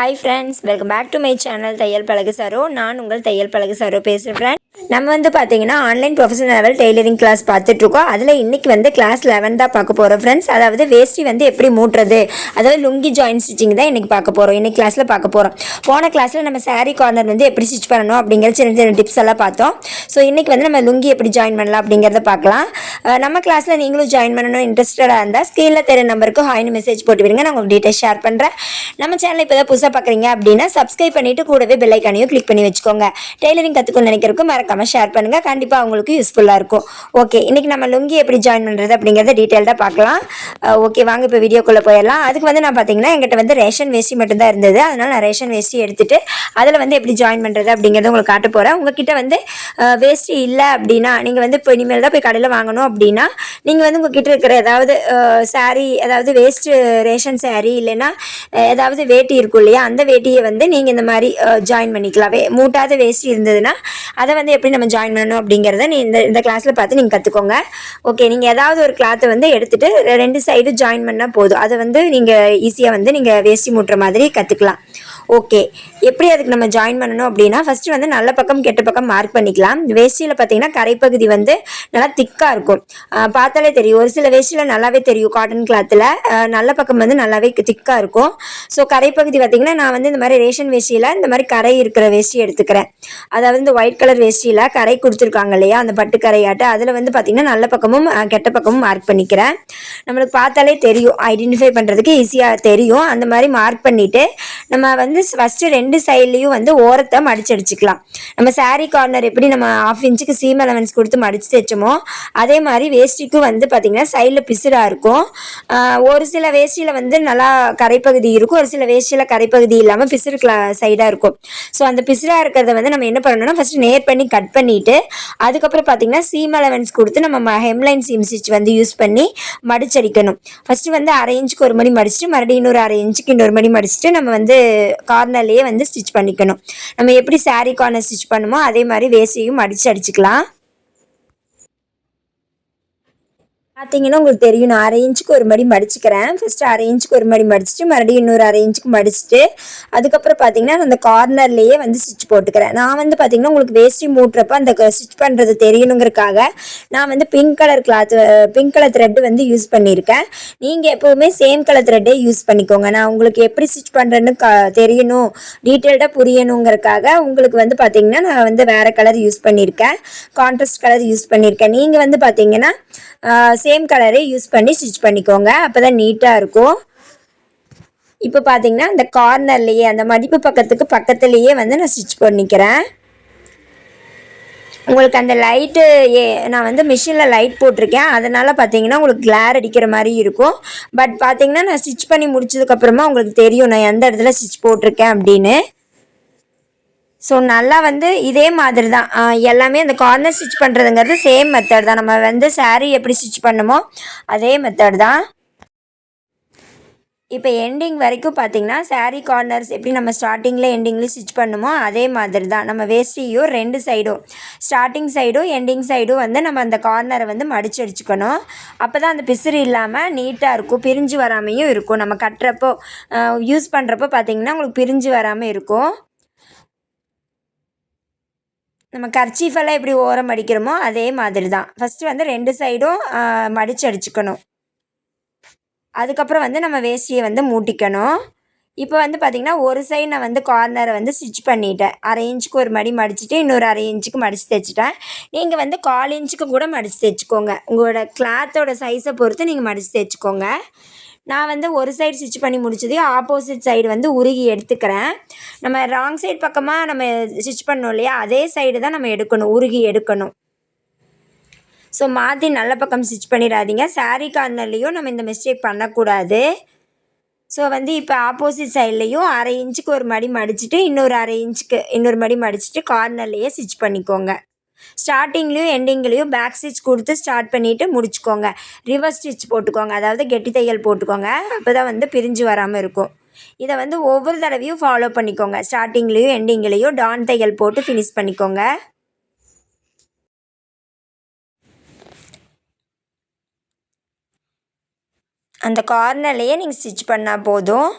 Hi friends welcome back to my channel தையல் பழகு sorrow நான் உங்கள் தையல் பழகு சாரோ பேசுகிறேன் ஃப்ரெண்ட் நம்ம வந்து பார்த்தீங்கன்னா online professional level tailoring class பார்த்துட்ருக்கோம் அதில் இன்றைக்கி வந்து கிளாஸ் லெவன் தான் பார்க்க போகிறோம் ஃப்ரெண்ட்ஸ் அதாவது வேஷ்டி வந்து எப்படி மூட்டுறது அதாவது லுங்கி ஜாயின் ஸ்டிச்சிங் தான் இன்றைக்கி பார்க்க போகிறோம் இன்றைக்கி கிளாஸில் பார்க்க போகிறோம் போன கிளாஸில் நம்ம சாரீ கார்னர் வந்து எப்படி ஸ்டிச் பண்ணணும் அப்படிங்கிற சின்ன சின்ன டிப்ஸ் எல்லாம் பார்த்தோம். ஸோ இன்றைக்கி வந்து நம்ம லுங்கி எப்படி ஜாயின் பண்ணலாம் அப்படிங்கிறத பார்க்கலாம். நம்ம கிளாஸில் நீங்களும் ஜாயின் பண்ணணும் இன்ட்ரெஸ்டடாக இருந்தால் ஸ்க்ரீனில் தெரிய நம்பருக்கு ஹாய்னு மெசேஜ் போட்டு விடுங்க. நான் உங்களுக்கு டீட்டெயில் ஷேர் பண்ணுறேன் நம்ம சேனல் இப்போ தான் புதுசாக பார்க்குறீங்க அப்படின்னா சப்ஸ்கிரைப் பண்ணிவிட்டு கூடவே பெல்லைக்கானையும் கிளிக் பண்ணி வச்சுக்கோங்க. டெய்லரிங் கற்றுக்கணும்னு நினைக்கிறதுக்கு மறக்காமல் ஷேர் பண்ணுங்கள் கண்டிப்பாக உங்களுக்கு யூஸ்ஃபுல்லாக இருக்கும். ஓகே இன்றைக்கி நம்ம லுங்கி எப்படி ஜாயின் பண்ணுறது அப்படிங்கிறத டீட்டெயில்டாக பார்க்கலாம். ஓகே வாங்க இப்போ வீடியோக்குள்ளே போயிடலாம். அதுக்கு வந்து நான் பார்த்தீங்கன்னா எங்கிட்ட வந்து ரேஷன் வேஸ்டி மட்டும்தான் இருந்தது. அதனால் நான் ரேஷன் வேஷ்டி எடுத்துகிட்டு அதில் வந்து எப்படி ஜாயின் பண்ணுறது அப்படிங்கிறத உங்களுக்கு காட்ட போகிறேன் உங்ககிட்ட வந்து அஹ், வேஷ்டி இல்லை அப்படின்னா நீங்கள் வந்து இப்போ இனிமேல் தான் போய் கடையில் வாங்கணும் அப்படின்னா நீங்கள் வந்து உங்ககிட்ட இருக்கிற ஏதாவது சாரீ அதாவது வேஸ்ட்டு ரேஷன் சாரீ இல்லைன்னா ஏதாவது வேட்டி இருக்கும் இல்லையா அந்த வேட்டியை வந்து நீங்கள் இந்த மாதிரி ஜாயின் பண்ணிக்கலாம். வே மூட்டாத வேஷ்டி இருந்ததுன்னா அதை வந்து எப்படி நம்ம ஜாயின் பண்ணணும் அப்படிங்கிறத நீ இந்த இந்த கிளாஸில் பார்த்து நீங்கள் கற்றுக்கோங்க ஓகே நீங்கள் ஏதாவது ஒரு கிளாத்தை வந்து எடுத்துகிட்டு ரெண்டு சைடு ஜாயின் பண்ணால் போதும். அதை வந்து நீங்கள் ஈஸியாக வந்து நீங்கள் வேஷ்டி மூட்டுற மாதிரி கற்றுக்கலாம் ஓகே எப்படி அதுக்கு நம்ம ஜாயின் பண்ணணும் அப்படின்னா ஃபஸ்ட்டு வந்து நல்ல பக்கம் கெட்ட பக்கம் மார்க் பண்ணிக்கலாம். வேஷ்டியில் பார்த்தீங்கன்னா கரைப்பகுதி வந்து நல்லா திக்காக இருக்கும். பார்த்தாலே தெரியும். ஒரு சில வேஷ்டியில் நல்லாவே தெரியும் காட்டன் கிளாத்தில் நல்ல பக்கம் வந்து நல்லாவே திக்காக இருக்கும். ஸோ கரைப்பகுதி பார்த்தீங்கன்னா நான் வந்து இந்த மாதிரி ரேஷன் வேஷ்டியில் இந்த மாதிரி கரை இருக்கிற வேஷ்டி எடுத்துக்கிறேன். அதாவது இந்த ஒயிட் கலர் வேஷ்டியில் கரை கொடுத்துருக்காங்க இல்லையா? அந்த பட்டு கரையாட்டு. அதில் வந்து பார்த்தீங்கன்னா நல்ல பக்கமும் கெட்ட பக்கமும் மார்க் பண்ணிக்கிறேன். நம்மளுக்கு பார்த்தாலே தெரியும். ஐடென்டிஃபை பண்ணுறதுக்கு ஈஸியாக தெரியும். அந்த மாதிரி மார்க் பண்ணிவிட்டு நம்ம வந்து ஃபஸ்ட்டு ரெண்டு சைட்லேயும் வந்து ஓரத்தை மடிச்சு அடிச்சுக்கலாம். நம்ம சாரீ கார்னர் எப்படி நம்ம ஆஃப் இன்ச்சுக்கு சீம் அலவன்ஸ் கொடுத்து மடிச்சு தைச்சோமோ அதே மாதிரி வேஷ்டிக்கும் வந்து பார்த்திங்கன்னா சைடில் பிசுறாக இருக்கும். ஒரு சில வேஷ்டியில் வந்து நல்லா கரைப்பகுதி இருக்கும் ஒரு சில வேஷ்டியில் கரைப்பகுதி இல்லாமல் பிசுறு சைடாக இருக்கும். ஸோ அந்த பிசுறாக இருக்கிறத வந்து நம்ம என்ன பண்ணணும்னா ஃபஸ்ட்டு நேர் பண்ணி கட் பண்ணிவிட்டு அதுக்கப்புறம் பார்த்திங்கன்னா சீம் அலவன்ஸ் கொடுத்து நம்ம ஹெம்லைன் சீம் ஸ்டிச் வந்து யூஸ் பண்ணி மடிச்சடிக்கணும் ஃபஸ்ட்டு வந்து அரை இன்ச்சுக்கு ஒரு மணி மடிச்சுட்டு மறுபடியும் இன்னொரு அரை இன்ச்சுக்கு இன்னொரு மணி மடிச்சுட்டு நம்ம வந்து கார்னர்லேயே வந்து ஸ்டிச் பண்ணிக்கணும். நம்ம எப்படி சாரீ கார்னர் ஸ்டிச் பண்ணுமோ அதே மாதிரி வேஸ்டியும் மடிச்சு அடிச்சுக்கலாம். பார்த்தீங்கன்னா உங்களுக்கு தெரியும் நான் அரை இன்ச்சுக்கு ஒரு மடி மடிச்சுக்கிறேன். ஃபஸ்ட்டு அரை இன்ச்சுக்கு ஒரு மடி மடிச்சுட்டு மறுபடியும் இன்னொரு அரை இன்ச்சுக்கு மடிச்சுட்டு அதுக்கப்புறம் பார்த்தீங்கன்னா நான் அந்த கார்னர்லேயே வந்து ஸ்டிச் போட்டுக்கிறேன். நான் வந்து பார்த்தீங்கன்னா உங்களுக்கு வேஷ்டி மூட்டுறப்ப அந்த ஸ்டிச் பண்ணுறது தெரியணுங்கிறக்காக நான் வந்து pink colour cloth pink colour thread வந்து யூஸ் பண்ணியிருக்கேன். நீங்கள் எப்போவுமே சேம் கலர் த்ரெட்டே யூஸ் பண்ணிக்கோங்க. நான் உங்களுக்கு எப்படி ஸ்டிச் பண்ணுறேன்னு க தெரியணும் டீட்டெயில்டாக புரியணுங்கிறக்காக உங்களுக்கு வந்து பார்த்தீங்கன்னா நான் வந்து வேறு கலர் யூஸ் பண்ணியிருக்கேன். கான்ட்ராஸ்ட் கலர் யூஸ் பண்ணியிருக்கேன். நீங்கள் வந்து பார்த்தீங்கன்னா சேம் கலரே யூஸ் பண்ணி ஸ்டிச் பண்ணிக்கோங்க. அப்போ தான் நீட்டாக இருக்கும். இப்போ பார்த்தீங்கன்னா அந்த கார்னர்லேயே அந்த மடிப்பு பக்கத்துக்கு பக்கத்துலேயே வந்து நான் ஸ்டிச் பண்ணிக்கிறேன். உங்களுக்கு அந்த லைட்டு ஏ நான் வந்து மிஷினில் லைட் போட்டிருக்கேன். அதனால் பார்த்தீங்கன்னா உங்களுக்கு கிளார் அடிக்கிற மாதிரி இருக்கும். பட் பார்த்தீங்கன்னா நான் ஸ்டிச் பண்ணி முடிச்சதுக்கப்புறமா உங்களுக்கு தெரியும் நான் எந்த இடத்துல ஸ்டிச் போட்டிருக்கேன் அப்படின்னு. ஸோ நல்லா வந்து இதே மாதிரி தான் எல்லாமே அந்த கார்னர் ஸ்டிச் பண்ணுறதுங்கிறது சேம் மெத்தட் தான். நம்ம வந்து சாரீ எப்படி ஸ்டிச் பண்ணுமோ அதே மெத்தட் தான். இப்போ எண்டிங் வரைக்கும் பார்த்தீங்கன்னா சாரீ கார்னர்ஸ் எப்படி நம்ம ஸ்டார்டிங்கில் எண்டிங்லேயும் ஸ்டிச் பண்ணுமோ அதே மாதிரி தான் நம்ம வேஷ்டியும் ரெண்டு சைடும் ஸ்டார்டிங் சைடும் எண்டிங் சைடும் வந்து நம்ம அந்த கார்னரை வந்து மடிச்சு அடிச்சுக்கணும். அப்போ தான் அந்த பிசுறு இல்லாமல் நீட்டாக இருக்கும். பிரிஞ்சு வராமையும் இருக்கும். நம்ம கட்டுறப்போ யூஸ் பண்ணுறப்போ பார்த்திங்கன்னா உங்களுக்கு பிரிஞ்சு வராமல் இருக்கும். நம்ம கர்ச்சீஃபெல்லாம் எப்படி ஓரம் அடிக்கிறோமோ அதே மாதிரி தான் ஃபஸ்ட்டு வந்து ரெண்டு சைடும் மடிச்சு அடிச்சுக்கணும். அதுக்கப்புறம் வந்து நம்ம வேஷ்டியை வந்து மூட்டிக்கணும். இப்போ வந்து பார்த்திங்கன்னா ஒரு சைடு நான் வந்து கார்னரை வந்து ஸ்டிச் பண்ணிட்டேன். அரை இன்ச்சுக்கு ஒரு மடி மடிச்சுட்டு இன்னொரு அரை இன்ச்சுக்கு மடித்து தைச்சிட்டேன். நீங்கள் வந்து கால் இன்ச்சுக்கு கூட மடித்து தைச்சிக்கோங்க. உங்களோட கிளாத்தோட சைஸை பொறுத்து நீங்கள் மடித்து தைச்சிக்கோங்க. நான் வந்து ஒரு சைடு ஸ்டிச் பண்ணி முடிச்சதையும் ஆப்போசிட் சைடு வந்து உருகி எடுத்துக்கிறேன். நம்ம ராங் சைடு பக்கமாக நம்ம ஸ்டிச் பண்ணோம் இல்லையா? அதே சைடு தான் நம்ம எடுக்கணும் உருகி எடுக்கணும். ஸோ மாற்றி நல்ல பக்கம் ஸ்டிச் பண்ணிடாதீங்க. சாரீ கார்னர்லேயும் நம்ம இந்த மிஸ்டேக் பண்ணக்கூடாது. ஸோ வந்து இப்போ ஆப்போசிட் சைட்லேயும் அரை இன்ச்சுக்கு ஒரு மடி மடிச்சுட்டு இன்னொரு அரை இன்ச்சுக்கு இன்னொரு மடி மடிச்சுட்டு கார்னர்லேயே ஸ்டிச் பண்ணிக்கோங்க. ஸ்டார்டிங்லேயும் எண்டிங்லேயும் பேக் ஸ்டிச் கொடுத்து ஸ்டார்ட் பண்ணிவிட்டு முடிச்சுக்கோங்க. ரிவர்ஸ் ஸ்டிச் போட்டுக்கோங்க. அதாவது கெட்டி தையல் போட்டுக்கோங்க. அப்போ தான் வந்து பிரிஞ்சு வராமல் இருக்கும். இதை வந்து ஒவ்வொரு தடவையும் ஃபாலோ பண்ணிக்கோங்க. ஸ்டார்டிங்லேயும் எண்டிங்லேயும் டான் தையல் போட்டு ஃபினிஷ் பண்ணிக்கோங்க. அந்த கார்னர்லேயே நீங்கள் ஸ்டிச் பண்ணால் போதும்.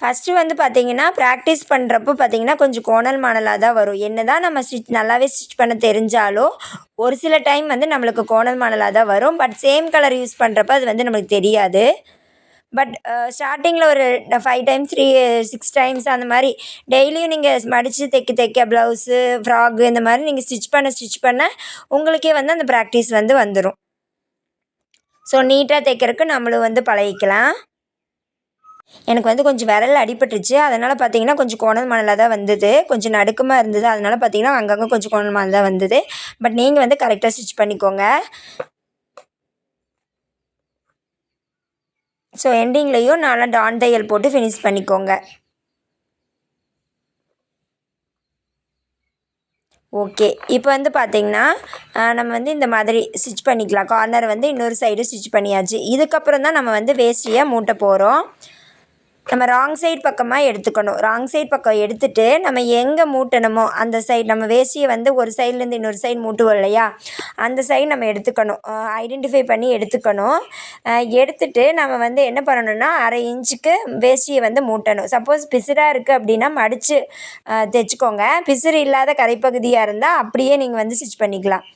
ஃபஸ்ட்டு வந்து பார்த்தீங்கன்னா ப்ராக்டிஸ் பண்ணுறப்போ பார்த்தீங்கன்னா கொஞ்சம் கோணல் மாணலாக தான் வரும். என்ன தான் நம்ம ஸ்டிச் நல்லாவே ஸ்டிச் பண்ண தெரிஞ்சாலும் ஒரு சில டைம் வந்து நம்மளுக்கு கோணல் மாணலாக தான் வரும். பட் சேம் கலர் யூஸ் பண்ணுறப்ப அது வந்து நம்மளுக்கு தெரியாது. பட் ஸ்டார்டிங்கில் ஒரு five times three six times அந்த மாதிரி டெய்லியும் நீங்கள் மடித்து தைக்க தைக்க ப்ளவுஸு ஃப்ராக்கு இந்த மாதிரி நீங்கள் ஸ்டிச் பண்ண ஸ்டிச் பண்ண உங்களுக்கே வந்து அந்த ப்ராக்டிஸ் வந்து வந்துடும் ஸோ நீட்டாக தைக்கிறதுக்கு நம்மளும் வந்து பழகிக்கலாம். எனக்கு வந்து கொஞ்சம் விரல் அடிபட்டுருச்சு. அதனால் பார்த்தீங்கன்னா கொஞ்சம் கோணல் மணலாக தான் வந்தது. கொஞ்சம் நடுக்கமாக இருந்தது. அதனால் பார்த்தீங்கன்னா அங்கங்கே கொஞ்சம் கோணல் மணல் தான் வந்தது. பட் நீங்கள் வந்து கரெக்டாக ஸ்டிச் பண்ணிக்கோங்க. ஸோ எண்டிங்லேயும் நல்லா டான் தையல் போட்டு ஃபினிஷ் பண்ணிக்கோங்க. ஓகே இப்போ வந்து பார்த்திங்கன்னா நம்ம வந்து இந்த மாதிரி ஸ்டிச் பண்ணிக்கலாம். கார்னர் வந்து இன்னொரு சைடு ஸ்டிச் பண்ணியாச்சு. இதுக்கப்புறம் தான் நம்ம வந்து வேஷ்டியை மூட்டை போகிறோம் நம்ம ராங் சைட் பக்கமாக எடுத்துக்கணும். ராங் சைட் பக்கம் எடுத்துகிட்டு நம்ம எங்கே மூட்டணுமோ அந்த சைடு நம்ம வேஷ்டியை வந்து ஒரு சைட்லேருந்து இன்னொரு சைடு மூட்டுவோம் இல்லையா? அந்த சைடு நம்ம எடுத்துக்கணும். ஐடென்டிஃபை பண்ணி எடுத்துக்கணும். எடுத்துட்டு நம்ம வந்து என்ன பண்ணணும்னா அரை இன்ச்சுக்கு வேஷ்டியை வந்து மூட்டணும். சப்போஸ் பிசிறாக இருக்குது அப்படின்னா மடித்து தைச்சிக்கோங்க. பிசுறு இல்லாத கரைப்பகுதியாக இருந்தால் அப்படியே நீங்கள் வந்து ஸ்டிச் பண்ணிக்கலாம்.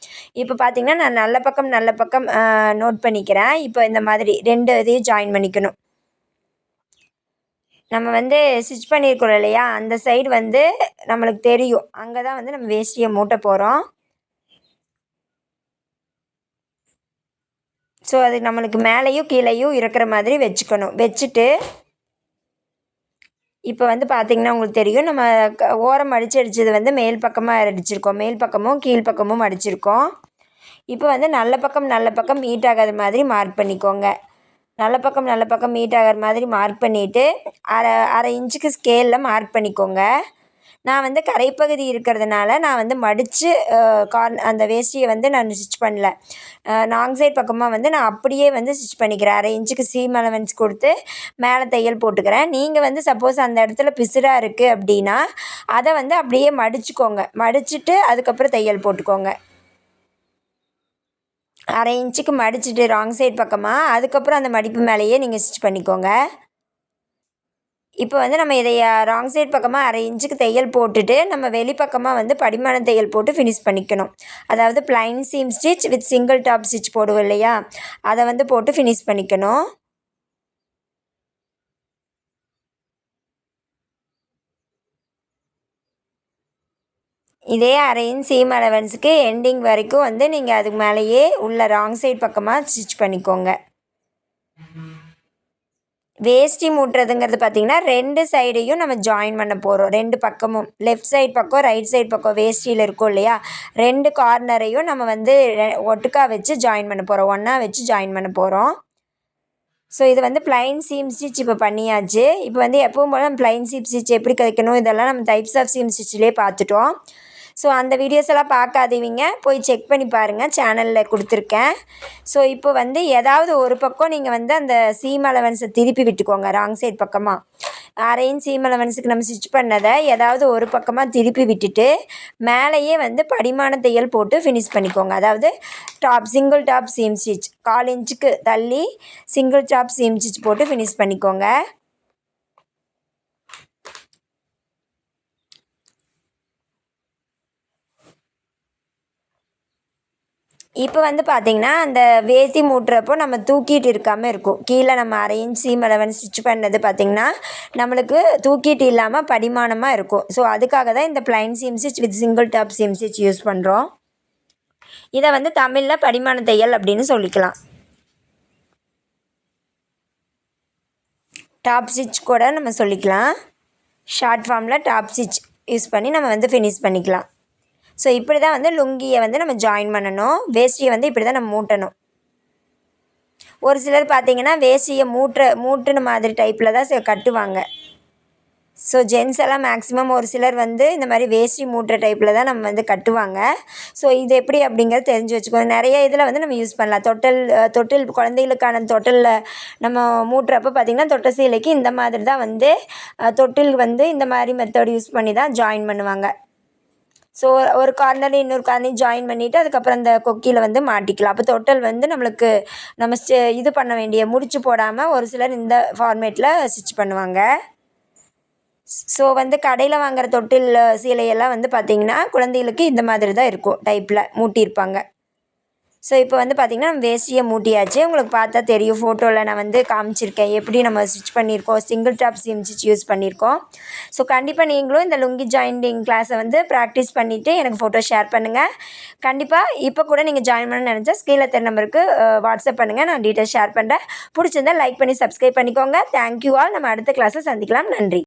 இப்போ பார்த்திங்கன்னா நான் நல்ல பக்கம் நல்ல பக்கம் நோட் பண்ணிக்கிறேன். இப்போ இந்த மாதிரி ரெண்டு இதையும் ஜாயின் பண்ணிக்கணும். நம்ம வந்து ஸ்டிச் பண்ணியிருக்கோம் இல்லையா? அந்த சைடு வந்து நம்மளுக்கு தெரியும். அங்கே தான் வந்து நம்ம வேஷ்டியை மூட்ட போகிறோம் ஸோ அது நம்மளுக்கு மேலேயும் கீழேயும் இருக்கிற மாதிரி வச்சுக்கணும். வச்சுட்டு இப்போ வந்து பார்த்திங்கன்னா உங்களுக்கு தெரியும். நம்ம ஓரம் அடித்து அடித்தது வந்து மேல் பக்கமாக அடிச்சிருக்கோம். மேல் பக்கமும் கீழ் பக்கமும் அடிச்சிருக்கோம். இப்போ வந்து நல்ல பக்கம் நல்ல பக்கம் மீட் ஆகாத மாதிரி மார்க் பண்ணிக்கோங்க. நல்ல பக்கம் நல்ல பக்கம் மீட் ஆகிற மாதிரி மார்க் பண்ணிவிட்டு அரை அரை இன்ச்சுக்கு ஸ்கேலில் மார்க் பண்ணிக்கோங்க. நான் வந்து கரைப்பகுதி இருக்கிறதுனால நான் வந்து மடித்து கார்ன் அந்த வேஷ்டியை வந்து நான் ஸ்டிச் பண்ணல. நாங் சைட் பக்கமாக வந்து நான் அப்படியே வந்து ஸ்டிச் பண்ணிக்கிறேன். அரை இன்ச்சுக்கு சீம் அலவன்ஸ் கொடுத்து மேலே தையல் போட்டுக்கிறேன். நீங்கள் வந்து சப்போஸ் அந்த இடத்துல பிசுராக இருக்குது அப்படின்னா அதை வந்து அப்படியே மடிச்சுக்கோங்க. மடிச்சுட்டு அதுக்கப்புறம் தையல் போட்டுக்கோங்க. அரை இன்ச்சுக்கு மடிச்சுட்டு ராங் சைட் பக்கமாக அதுக்கப்புறம் அந்த மடிப்பு மேலேயே நீங்கள் ஸ்டிச் பண்ணிக்கோங்க. இப்போ வந்து நம்ம இதை ராங் சைட் பக்கமாக அரை இன்ச்சுக்கு தையல் போட்டுட்டு நம்ம வெளிப்பக்கமாக வந்து படிமான தையல் போட்டு ஃபினிஷ் பண்ணிக்கணும். அதாவது plain seam stitch with single top stitch போடுவோம் இல்லையா? அதை வந்து போட்டு ஃபினிஷ் பண்ணிக்கணும். இதே அரையின் சீம் அலவன்ஸுக்கு எண்டிங் வரைக்கும் வந்து நீங்கள் அதுக்கு மேலேயே உள்ள ராங் சைட் பக்கமாக ஸ்டிச் பண்ணிக்கோங்க. வேஷ்டி மூட்டுறதுங்கிறது பார்த்திங்கன்னா ரெண்டு சைடையும் நம்ம ஜாயின் பண்ண போகிறோம் ரெண்டு பக்கமும். லெஃப்ட் சைட் பக்கம் ரைட் சைட் பக்கம் வேஷ்டியில் இருக்கும் இல்லையா? ரெண்டு கார்னரையும் நம்ம வந்து ஒட்டுக்கா வச்சு ஜாயின் பண்ண போகிறோம் ஒன்றா வச்சு ஜாயின் பண்ண போகிறோம் ஸோ இது வந்து ப்ளைன் சீம் ஸ்டிச் இப்போ பண்ணியாச்சு. இப்போ வந்து எப்பவும் போல் நம்ம ப்ளைன் சீம் ஸ்டிச் எப்படி கிடைக்கணும் இதெல்லாம் நம்ம டைப்ஸ் ஆஃப் சீம் ஸ்டிச்சிலே பார்த்துட்டோம். ஸோ அந்த வீடியோஸ் எல்லாம் பார்க்காதீங்க. போய் செக் பண்ணி பாருங்கள் சேனலில் கொடுத்துருக்கேன். ஸோ இப்போ வந்து ஏதாவது ஒரு பக்கம் நீங்கள் வந்து அந்த சீம் அலவன்ஸை திருப்பி விட்டுக்கோங்க. ராங் சைட் பக்கமாக அரையும் சீம் அலவன்ஸுக்கு நம்ம ஸ்டிச் பண்ணதை ஏதாவது ஒரு பக்கமாக திருப்பி விட்டுட்டு மேலேயே வந்து படிமான தையல் போட்டு ஃபினிஷ் பண்ணிக்கோங்க. அதாவது top single top seam stitch கால் இன்ச்சுக்கு தள்ளி சிங்கிள் டாப் சீம் ஸ்டிச் போட்டு ஃபினிஷ் பண்ணிக்கோங்க. இப்போ வந்து பார்த்திங்கன்னா அந்த வேத்தி மூட்டுறப்போ நம்ம தூக்கிட்டு இருக்காமல் இருக்கும். கீழே நம்ம அரை இன்ச் சீம் அளவன் ஸ்டிச் பண்ணது பார்த்திங்கன்னா நம்மளுக்கு தூக்கிட்டு இல்லாமல் படிமானமாக இருக்கும். ஸோ அதுக்காக தான் இந்த plain seam stitch with single top seam stitch use பண்ணுறோம் இதை வந்து தமிழில் படிமான தையல் அப்படின்னு சொல்லிக்கலாம். டாப் ஸ்டிச் கூட நம்ம சொல்லிக்கலாம். ஷார்ட் ஃபார்மில் டாப் ஸ்டிச் யூஸ் பண்ணி நம்ம வந்து ஃபினிஷ் பண்ணிக்கலாம். ஸோ இப்படி தான் வந்து லுங்கியை வந்து நம்ம ஜாயின் பண்ணணும். வேஷ்டியை வந்து இப்படி தான் நம்ம மூட்டணும். ஒரு சிலர் பார்த்திங்கன்னா வேஷ்டியை மூட்டுற மூட்டுன மாதிரி டைப்பில் தான் கட்டுவாங்க. ஸோ ஜென்ஸ் எல்லாம் மேக்ஸிமம் ஒரு சிலர் வந்து இந்த மாதிரி வேஷ்டி மூட்டுற டைப்பில் தான் நம்ம வந்து கட்டுவாங்க. ஸோ இது எப்படி அப்படிங்கிறது தெரிஞ்சு வச்சுக்கோங்க. நிறைய இதில் வந்து நம்ம யூஸ் பண்ணலாம். தொட்டல் தொட்டில் குழந்தைகளுக்கான தொட்டிலில் நம்ம மூட்டுறப்ப பார்த்திங்கன்னா தொட்ட சீலைக்கு இந்த மாதிரி தான் வந்து தொட்டில் வந்து இந்த மாதிரி மெத்தட் யூஸ் பண்ணி தான் ஜாயின் பண்ணுவாங்க. ஸோ ஒரு கார்னர் இன்னொரு கார்னரையும் ஜாயின் பண்ணிவிட்டு அதுக்கப்புறம் அந்த கொக்கியில் வந்து மாட்டிக்கலாம். அப்போ தொட்டல் வந்து நம்மளுக்கு நம்ம இது பண்ண வேண்டிய முடிச்சு போடாமல் ஒரு சிலர் இந்த ஃபார்மேட்டில் ஸ்டிச் பண்ணுவாங்க. ஸோ வந்து கடையில் வாங்குற தொட்டில் சீலையெல்லாம் வந்து பார்த்திங்கன்னா குழந்தைகளுக்கு இந்த மாதிரி தான் இருக்கும் டைப்பில் மூட்டியிருப்பாங்க. ஸோ இப்போ வந்து பார்த்திங்கன்னா நம்ம வேஷ்டியை மூட்டியாச்சு. உங்களுக்கு பார்த்தா தெரியும். ஃபோட்டோவில் நான் வந்து காமிச்சிருக்கேன். எப்படி நம்ம ஸ்டிச் பண்ணியிருக்கோம்? Single top seam stitch use பண்ணியிருக்கோம். ஸோ கண்டிப்பாக நீங்களும் இந்த லுங்கி ஜாயிண்டிங் கிளாஸை வந்து ப்ராக்டிஸ் பண்ணிவிட்டு எனக்கு ஃபோட்டோ ஷேர் பண்ணுங்கள் கண்டிப்பாக இப்போ கூட நீங்கள் ஜாயின் பண்ண நினச்சா ஸ்கீல தெரிய நம்பருக்கு வாட்ஸ்அப் பண்ணுங்கள் நான் டீட்டெயில்ஸ் ஷேர் பண்ணுறேன் பிடிச்சிருந்தா லைக் பண்ணி சப்ஸ்கிரைப் பண்ணிக்கோங்க. தேங்க்யூ ஆல் நம்ம அடுத்த கிளாஸை சந்திக்கலாம். நன்றி.